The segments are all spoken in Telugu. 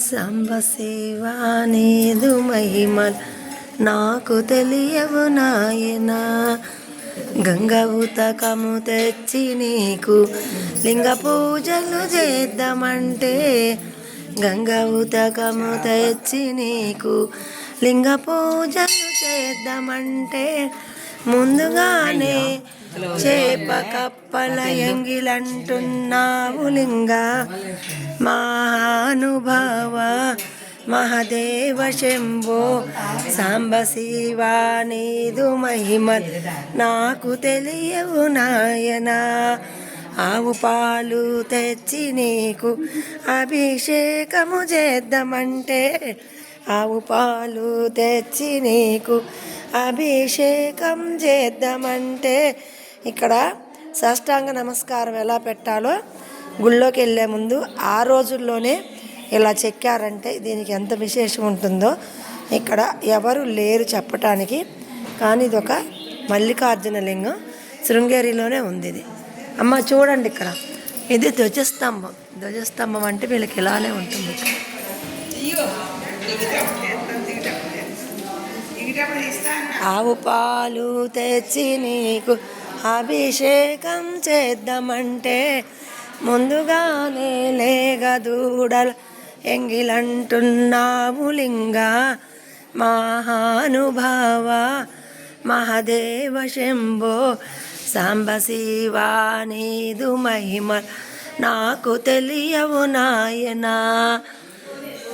సంబసేవానేదు మహిమల్. నాకు తెలియవు నాయన. గంగ తెచ్చి నీకు. లింగ పూజలు చేద్దామంటే గంగ తెచ్చి నీకు. లింగ పూజలు చేద్దామంటే ముందుగానే చేప కప్పల ఎంగిలంటున్నావు లింగ. మహానుభావ మహదేవ శంభో సాంబ శివా నీదు నాకు తెలియవు నాయనా ఆవు పాలు తెచ్చి నీకు అభిషేకము చేద్దామంటే ఆవు పాలు తెచ్చి నీకు అభిషేకం చేద్దామంటే ఇక్కడ సాష్టాంగ నమస్కారం ఎలా పెట్టాలో గుళ్ళోకి వెళ్ళే ముందు ఆ రోజుల్లోనే ఇలా చెక్కారంటే దీనికి ఎంత విశేషం ఉంటుందో ఇక్కడ ఎవరు లేరు చెప్పటానికి కానీ ఇది ఒక మల్లికార్జున లింగం శృంగేరిలోనే ఉంది ఇది. అమ్మ చూడండి ఇక్కడ. ఇది ధ్వజస్తంభం. ధ్వజస్తంభం అంటే వీళ్ళకి ఇలానే ఉంటుంది. ఆవు పాలు తెచ్చి నీకు అభిషేకం చేద్దామంటే ముందుగానే లేగ దూడల ఎంగిలంటున్నావు లింగ మహానుభావ మహదేవ శంభో సాంబశివా నీదు మహిమ నాకు తెలియవు నాయనా.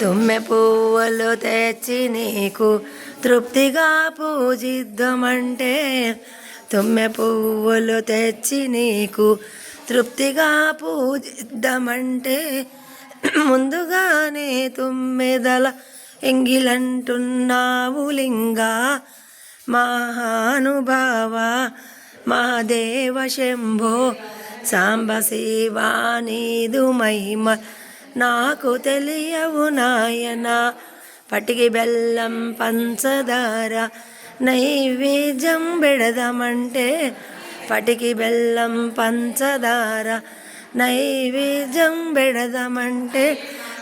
తుమ్మె పువ్వులు తెచ్చి నీకు తృప్తిగా పూజిద్దామంటే తుమ్మె పువ్వులు తెచ్చి నీకు తృప్తిగా పూజిద్దామంటే ముందుగానే తుమ్మెదల ఎంగిలంటున్నావు లింగా. మహానుభావ మహాదేవ శంభో సాంబ శివా నీదు మహిమ నాకు తెలియవు నాయన. పటికి బెల్లం పంచదార నైవేద్యం పెడదామంటే పటికి బెల్లం పంచదార నైవేద్యం పెడదామంటే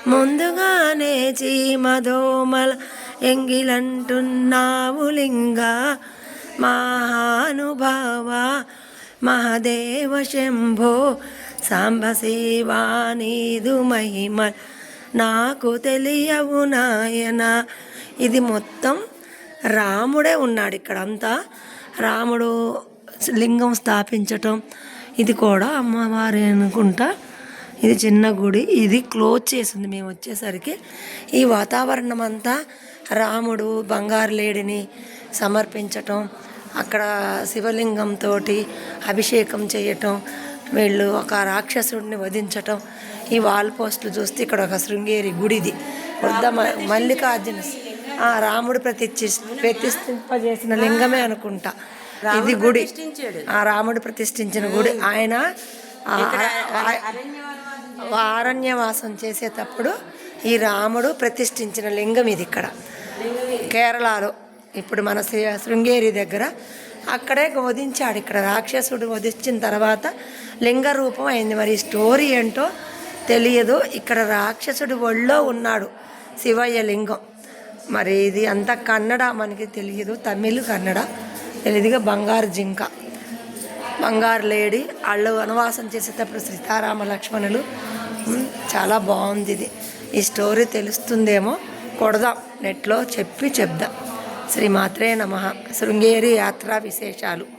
ముందుగానే చీమదోమల ఎంగిలంటున్నావు లింగ మహానుభావ మహదేవ శంభో సాంబ నీదు మహిమ నాకు తెలియవు నాయన. ఇది మొత్తం రాముడే ఉన్నాడు ఇక్కడంతా. రాముడు లింగం స్థాపించటం. ఇది కూడా అమ్మవారి అనుకుంటా. ఇది చిన్న గుడి. ఇది క్లోజ్ చేసింది మేము వచ్చేసరికి. ఈ వాతావరణం అంతా రాముడు బంగారు లేడిని సమర్పించటం అక్కడ శివలింగంతో అభిషేకం చేయటం వీళ్ళు ఒక రాక్షసుడిని వధించటం. ఈ వాల్ పోస్టులు చూస్తే ఇక్కడ ఒక శృంగేరి గుడిది. వృద్ధ మల్లికార్జున రాముడు ప్రతిష్ఠి ప్రతిష్ఠింపజేసిన లింగమే అనుకుంటా. ఇది గుడి. ఆ రాముడు ప్రతిష్ఠించిన గుడి. ఆయన అరణ్యవాసం చేసేటప్పుడు ఈ రాముడు ప్రతిష్ఠించిన లింగం ఇది ఇక్కడ. కేరళలో. ఇప్పుడు మన శ్రీ- శృంగేరి దగ్గర అక్కడే వధించాడు ఇక్కడ రాక్షసుడు వధించిన తర్వాత లింగ రూపం అయింది. మరి స్టోరీ ఏంటో తెలియదు. ఇక్కడ రాక్షసుడు ఒళ్ళో ఉన్నాడు శివయ్య లింగం. మరి ఇది అంతా కన్నడ మనకి తెలియదు. తమిళ్ కన్నడ. తెలియదుగా బంగారు జింక. బంగారు లేడి వాళ్ళు వనవాసం చేసేటప్పుడు సీతారామ లక్ష్మణులు చాలా బాగుంది ఇది. ఈ స్టోరీ తెలుస్తుందేమో కొడదాం. నెట్లో చెప్పి చెప్దాం. శ్రీమాత్రే నమ. శృంగేరి యాత్రా విశేషాలు.